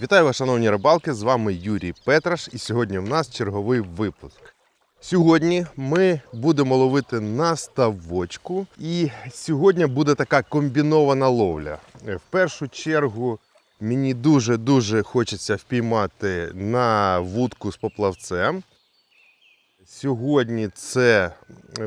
Вітаю вас, шановні рибалки! З вами Юрій Петраш, і сьогодні в нас черговий випуск. Сьогодні ми будемо ловити на ставочку, і сьогодні буде така комбінована ловля. Е, В першу чергу мені дуже-дуже хочеться впіймати на вудку з поплавцем. Сьогодні це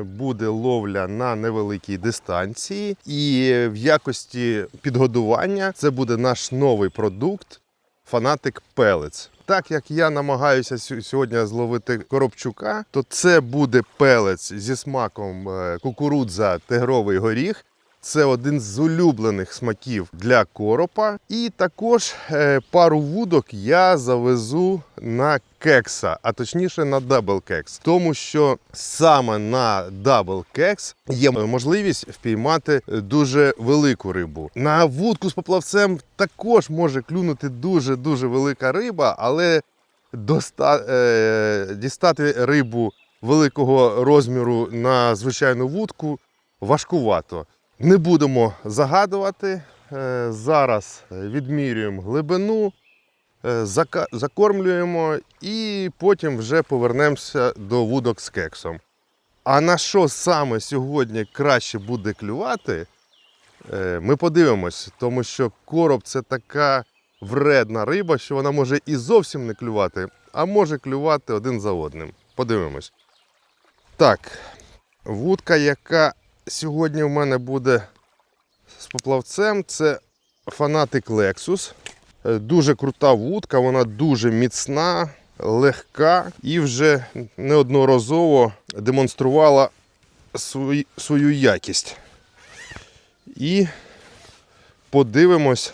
буде ловля на невеликій дистанції, і в якості підгодування це буде наш новий продукт фанатик пелець. Так як я намагаюся сьогодні зловити коробчука, то це буде пелець зі смаком е, кукурудза тигровий горіх. Це один з улюблених смаків для коропа. І також е, пару вудок я завезу на кекса, а точніше на дабл кекс. Тому що саме на дабл кекс є можливість впіймати дуже велику рибу. На вудку з поплавцем також може клюнути дуже дуже велика риба, але доста, е, дістати рибу великого розміру на звичайну вудку важкувато. Не будемо загадувати. Е, Зараз відмірюємо глибину, е, закормлюємо і потім вже повернемося до вудок з кексом. А на що саме сьогодні краще буде клювати, е, ми подивимось, тому що короб це така вредна риба, що вона може і зовсім не клювати, а може клювати один за одним. Подивимось. Так, вудка, яка сьогодні в мене буде з поплавцем, це фанатик Lexus. Е, Дуже крута вудка, вона дуже міцна, легка і вже неодноразово демонструвала свої- свою якість. І подивимось,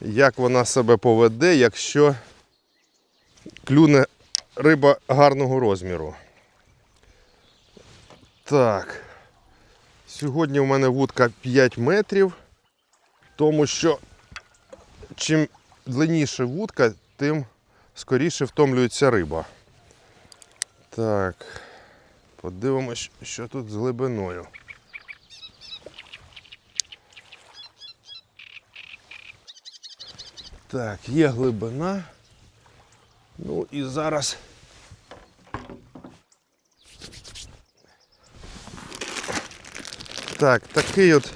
як вона себе поведе, якщо клюне риба гарного розміру. Так. Сьогодні в мене вудка 5 метрів, тому що чим длинніша вудка, тим скоріше втомлюється риба. Так, подивимось, що тут з глибиною. Так, є глибина. Ну і зараз. Так, такий от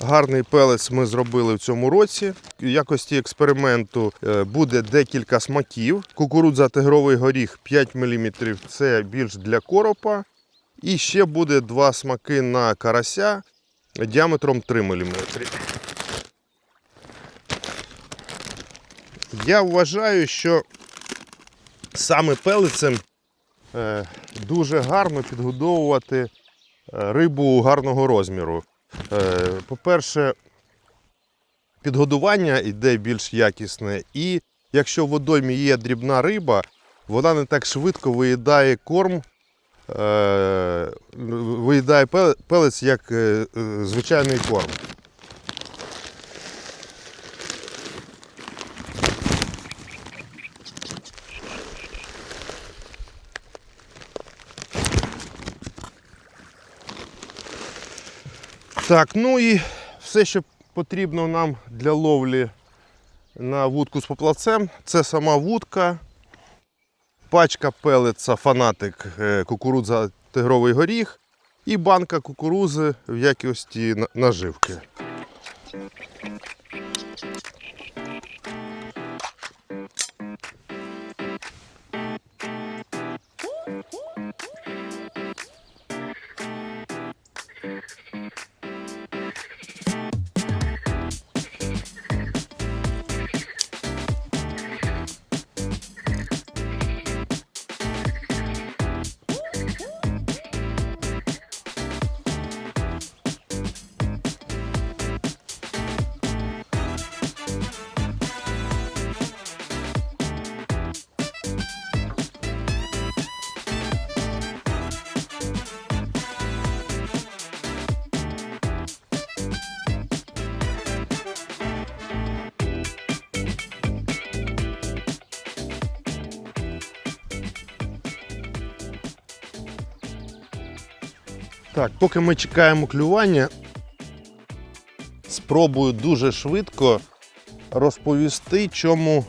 гарний пелець ми зробили в цьому році. В якості експерименту е, буде декілька смаків. Кукурудза тигровий горіх 5 мм це більш для коропа. І ще буде два смаки на карася діаметром 3 мм. Я вважаю, що саме пелецем е, дуже гарно підгодовувати рибу гарного розміру. Е, По-перше, підгодування йде більш якісне, і якщо в водоймі є дрібна риба, вона не так швидко виїдає корм, е, виїдає пелець як е, е, звичайний корм. Так, ну і все, що потрібно нам для ловлі на вудку з поплавцем, це сама вудка, пачка пелеца фанатик е, кукурудза тигровий горіх і банка кукурузи в якості на- наживки. Так, поки ми чекаємо клювання, спробую дуже швидко розповісти, чому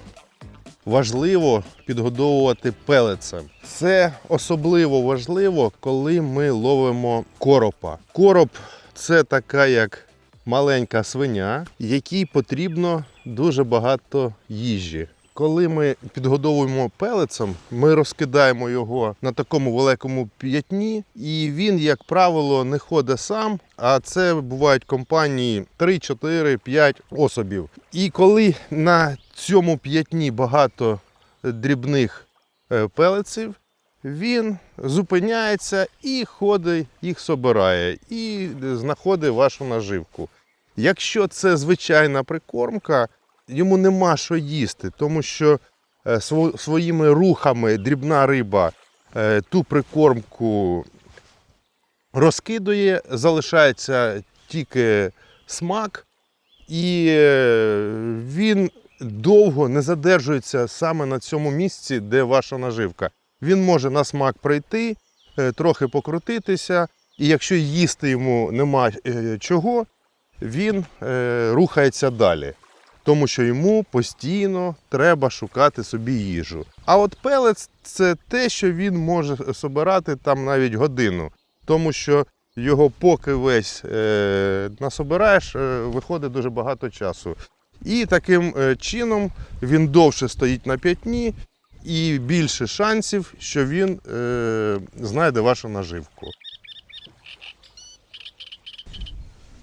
важливо підгодовувати пелецем. Це особливо важливо, коли ми ловимо коропа. Короб це така як маленька свиня, якій потрібно дуже багато їжі. Коли ми підгодовуємо пелецем, ми розкидаємо його на такому великому п'ятні, і він, як правило, не ходить сам. А це бувають компанії 3, 4, 5 особів. І коли на цьому п'ятні багато дрібних е, пелеців, він зупиняється і ходить, їх собирає, і знаходить вашу наживку. Якщо це звичайна прикормка, йому нема що їсти, тому що е, своїми рухами дрібна риба е, ту прикормку розкидує, залишається тільки смак, і е, він довго не задержується саме на цьому місці, де ваша наживка. Він може на смак прийти, трохи покрутитися, і якщо їсти йому нема чого, він рухається далі. Тому що йому постійно треба шукати собі їжу. А от пелець це те, що він може собирати там навіть годину. Тому що його поки весь е, насобираєш, е, виходить дуже багато часу. І таким е, чином він довше стоїть на п'ятні і більше шансів, що він е, знайде вашу наживку.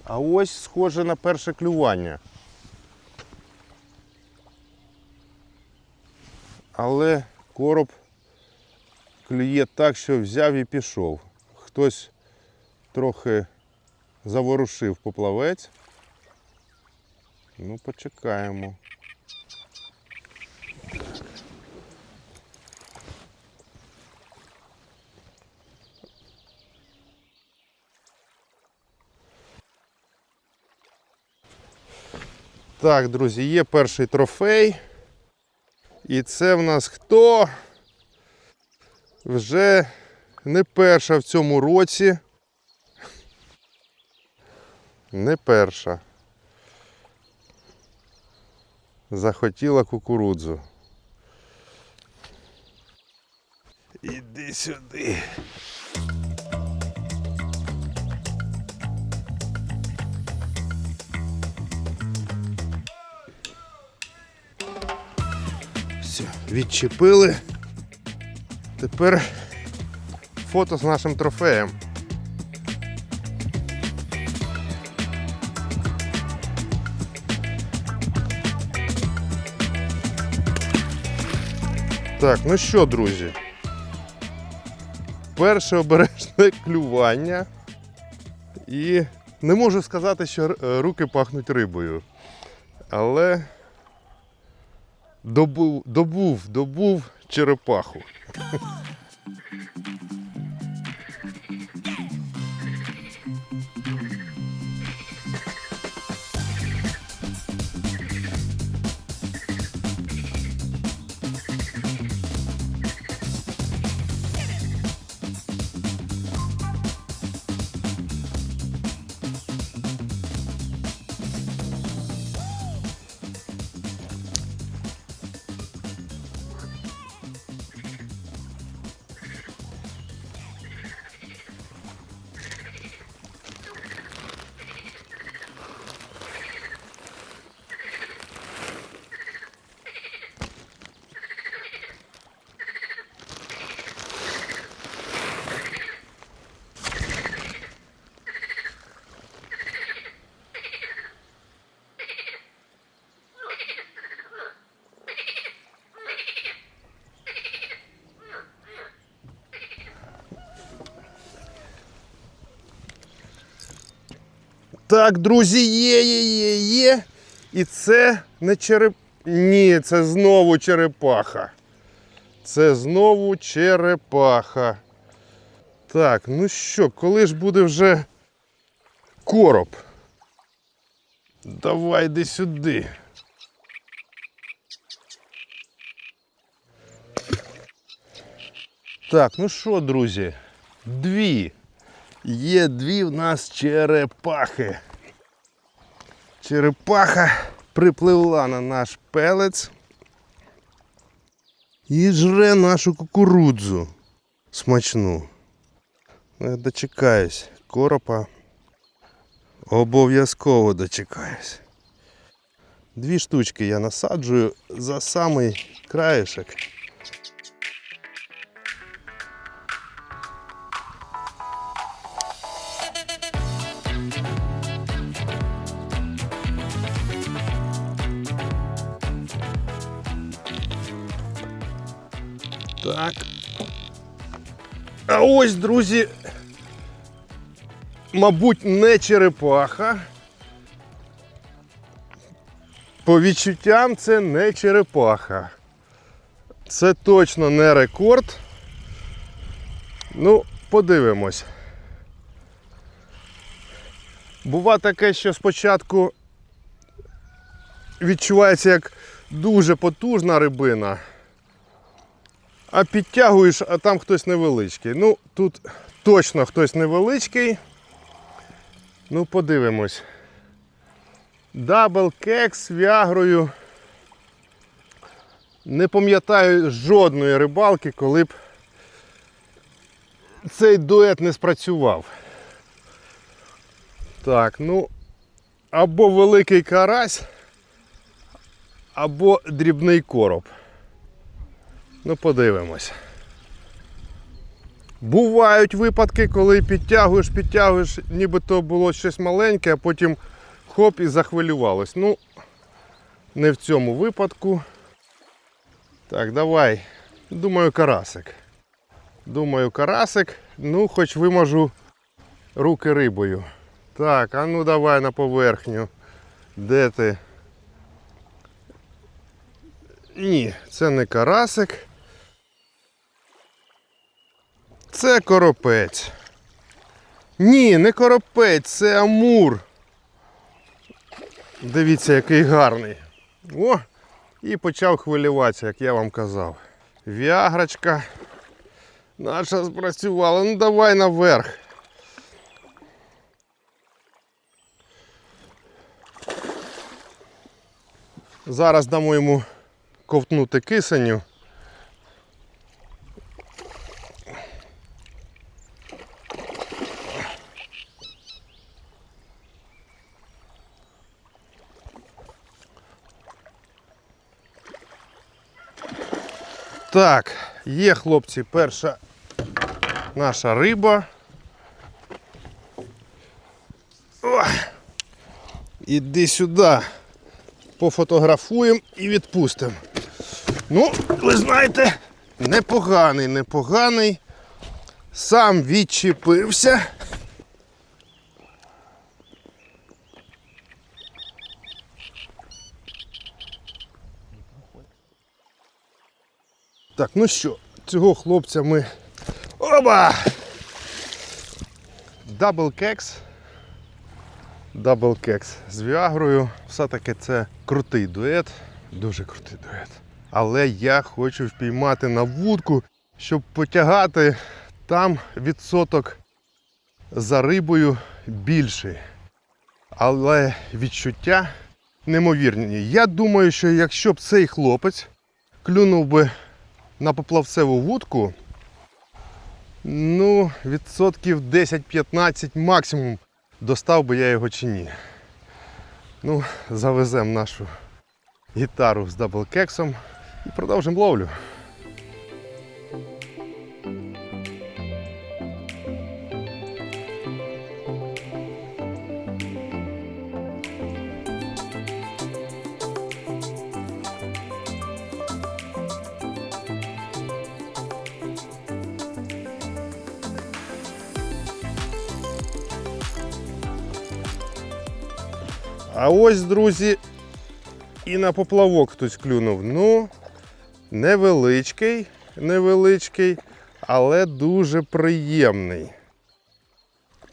А ось схоже на перше клювання. Але короб клює так, що взяв і пішов. Хтось трохи заворушив поплавець. Ну, почекаємо. Так, друзі, є перший трофей. І це в нас хто? Вже не перша в цьому році. Не перша. Захотіла кукурудзу. Іди сюди. Відчепили. Тепер фото з нашим трофеєм. Так, ну що, друзі? Перше обережне клювання. І не можу сказати, що руки пахнуть рибою. Але добув, добув, добув черепаху. Так, друзі, є, є, є, є. І це не череп. Ні, це знову черепаха. Це знову черепаха. Так, ну що, коли ж буде вже короб? Давай йди сюди. Так, ну що, друзі? Дві. Є дві в нас черепахи. Черепаха припливла на наш пелець і жре нашу кукурудзу смачну. Ну, Я дочекаюсь коропа. Обов'язково дочекаюсь. Дві штучки я насаджую за самий краєшок. Так. А ось, друзі, мабуть, не черепаха. По відчуттям це не черепаха. Це точно не рекорд. Ну, подивимось. Бува таке, що спочатку відчувається як дуже потужна рибина, а підтягуєш, а там хтось невеличкий. Ну, тут точно хтось невеличкий. Ну, подивимось. Дабл кекс вягрою. Не пам'ятаю жодної рибалки, коли б цей дует не спрацював. Так, ну, або великий карась, або дрібний короб. Ну, подивимось. Бувають випадки, коли підтягуєш, підтягуєш, нібито було щось маленьке, а потім хоп і захвилювалось. Ну, не в цьому випадку. Так, давай. Думаю, карасик. Думаю, карасик. Ну, хоч вимажу руки рибою. Так, а ну давай на поверхню. Де ти? Ні, це не карасик. Це коропець. Ні, не коропець, це амур. Дивіться, який гарний. О! І почав хвилюватися, як я вам казав. Віагрочка наша спрацювала. Ну давай наверх. Зараз дамо йому ковтнути кисеню. Так, є хлопці, перша наша риба. О, іди сюди. Пофотографуємо і відпустимо. Ну, ви знаєте, непоганий, непоганий. Сам відчепився. Так, ну що, цього хлопця ми. Оба! Дабл кекс. Дабл кекс з Віагрою. Все-таки це крутий дует. Дуже крутий дует. Але я хочу впіймати на вудку, щоб потягати там відсоток за рибою більший. Але відчуття неймовірні. Я думаю, що якщо б цей хлопець клюнув би на поплавцеву вудку, ну, відсотків 10-15 максимум достав би я його чи ні. Ну, завеземо нашу гітару з даблкексом і продовжимо ловлю. А ось, друзі, і на поплавок хтось клюнув. Ну, невеличкий, невеличкий, але дуже приємний.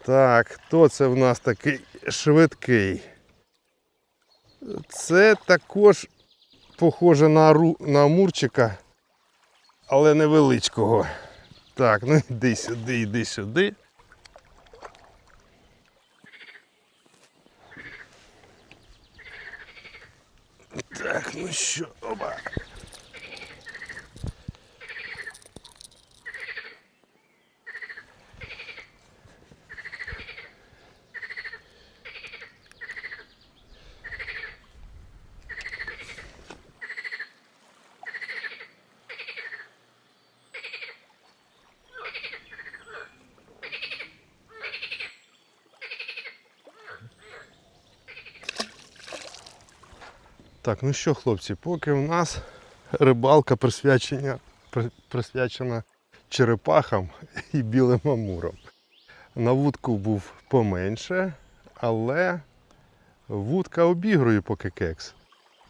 Так, хто це в нас такий швидкий? Це також похоже на, ару, на амурчика, але невеличкого. Так, ну йди сюди, йди сюди. Так, ну що, оба. Так, ну що, хлопці, поки в нас рибалка присвячена, присвячена черепахам і білим амурам. На вудку був поменше, але вудка обігрує поки кекс.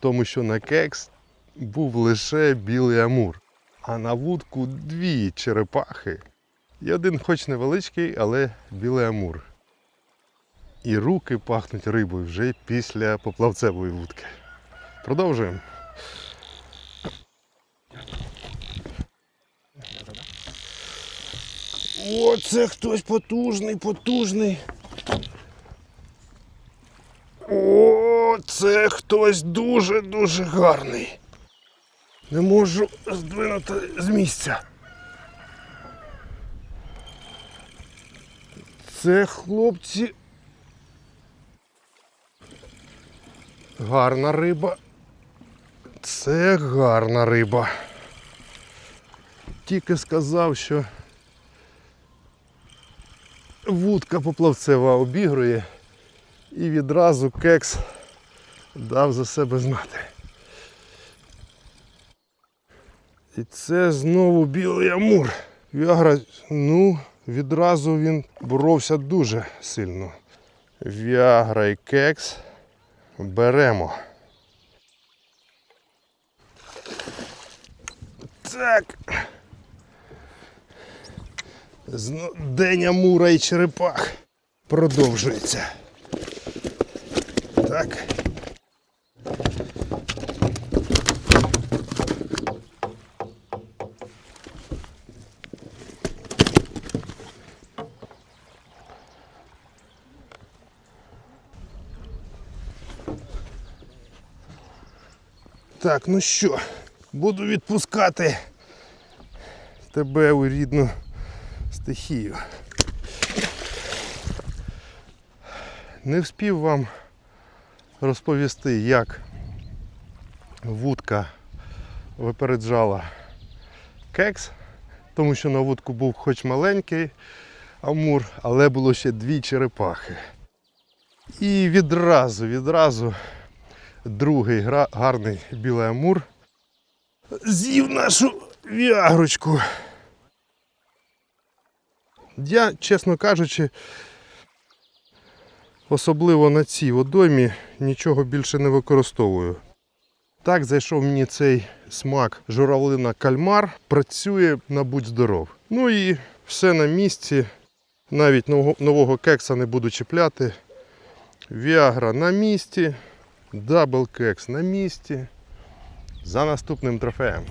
Тому що на кекс був лише білий амур, а на вудку дві черепахи. І один хоч невеличкий, але білий амур. І руки пахнуть рибою вже після поплавцевої вудки. Продовжуємо. О, це хтось потужний, потужний. О, це хтось дуже-дуже гарний. Не можу здвинути з місця. Це хлопці. Гарна риба. Це гарна риба. Тільки сказав, що вудка поплавцева обігрує і відразу кекс дав за себе знати. І це знову білий амур. Віагра, ну, відразу він боровся дуже сильно. Віагра і кекс беремо. Зно- День Амура і черепах продовжується. Так. Так, ну що, буду відпускати тебе у рідну стихію. Не вспів вам розповісти, як вудка випереджала кекс, тому що на вудку був хоч маленький амур, але було ще дві черепахи. І відразу, відразу другий гарний білий амур з'їв нашу віагрочку. Я, чесно кажучи, особливо на цій водоймі нічого більше не використовую. Так зайшов мені цей смак журавлина кальмар, працює на будь здоров. Ну і все на місці. Навіть нового кекса не буду чіпляти. Віагра на місці, дабл кекс на місці. За наступним трофеєм.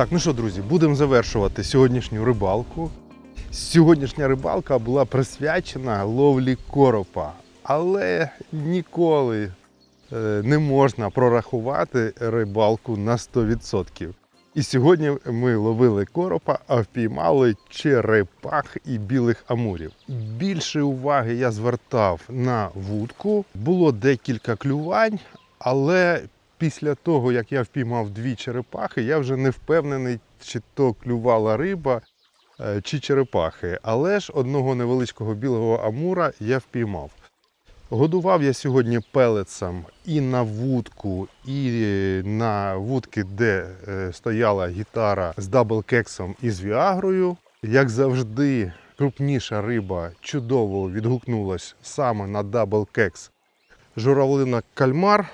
Так, ну що, друзі, будемо завершувати сьогоднішню рибалку. Сьогоднішня рибалка була присвячена ловлі коропа, але ніколи е, не можна прорахувати рибалку на 100%. І сьогодні ми ловили коропа, а впіймали черепах і білих амурів. Більше уваги я звертав на вудку. Було декілька клювань, але після того, як я впіймав дві черепахи, я вже не впевнений, чи то клювала риба, е, чи черепахи. Але ж одного невеличкого білого амура я впіймав. Годував я сьогодні пелецом і на вудку, і на вудки, де е, стояла гітара з даблкексом і з віагрою. Як завжди, крупніша риба чудово відгукнулась саме на даблкекс журавлина кальмар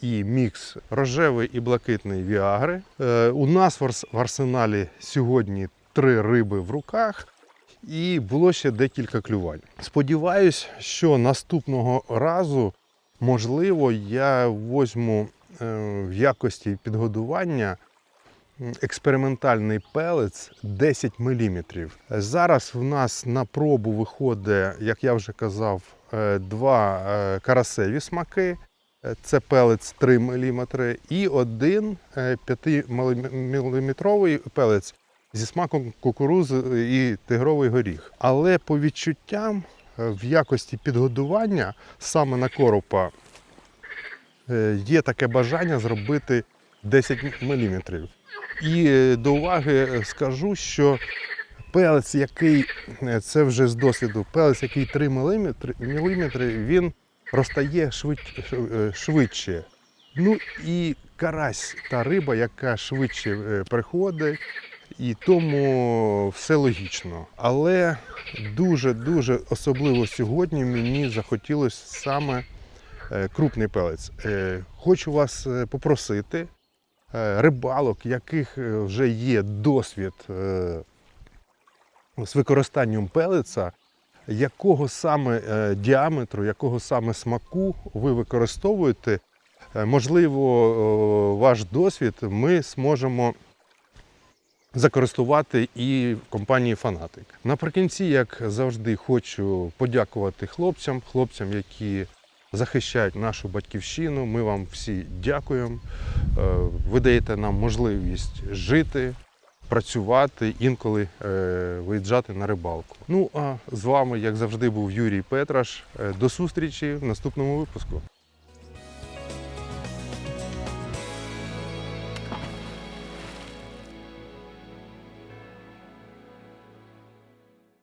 і мікс рожевий і блакитний віагри. Е, У нас в арсеналі сьогодні три риби в руках. І було ще декілька клювань. Сподіваюсь, що наступного разу, можливо, я возьму е, в якості підгодування експериментальний пелець 10 мм. Зараз в нас на пробу виходить, як я вже казав, е, два е, карасеві смаки. Е, Це пелець 3 мм і один 5-мм пелець зі смаком кукурузи і тигровий горіх. Але по відчуттям е, в якості підгодування саме на коропа е, є таке бажання зробити 10 мм. І е, до уваги е, скажу, що пелець, який е, це вже з досвіду, пелець, який 3 мм, він розтає швид- е, швидше. Ну і карась та риба, яка швидше е, приходить, і тому все логічно. Але дуже-дуже особливо сьогодні мені захотілося саме е, крупний пелець. Хочу вас попросити, рибалок, яких вже є досвід з використанням пелеца, якого саме е, діаметру, якого саме смаку ви використовуєте, Е, можливо, ваш досвід ми зможемо закористувати і в компанії Фанатик. Наприкінці, як завжди, хочу подякувати хлопцям, хлопцям, які захищають нашу батьківщину. Ми вам всі дякуємо. Е, Ви даєте нам можливість жити, працювати, інколи е, виїжджати на рибалку. Ну а з вами, як завжди, був Юрій Петраш. Е, До зустрічі в наступному випуску.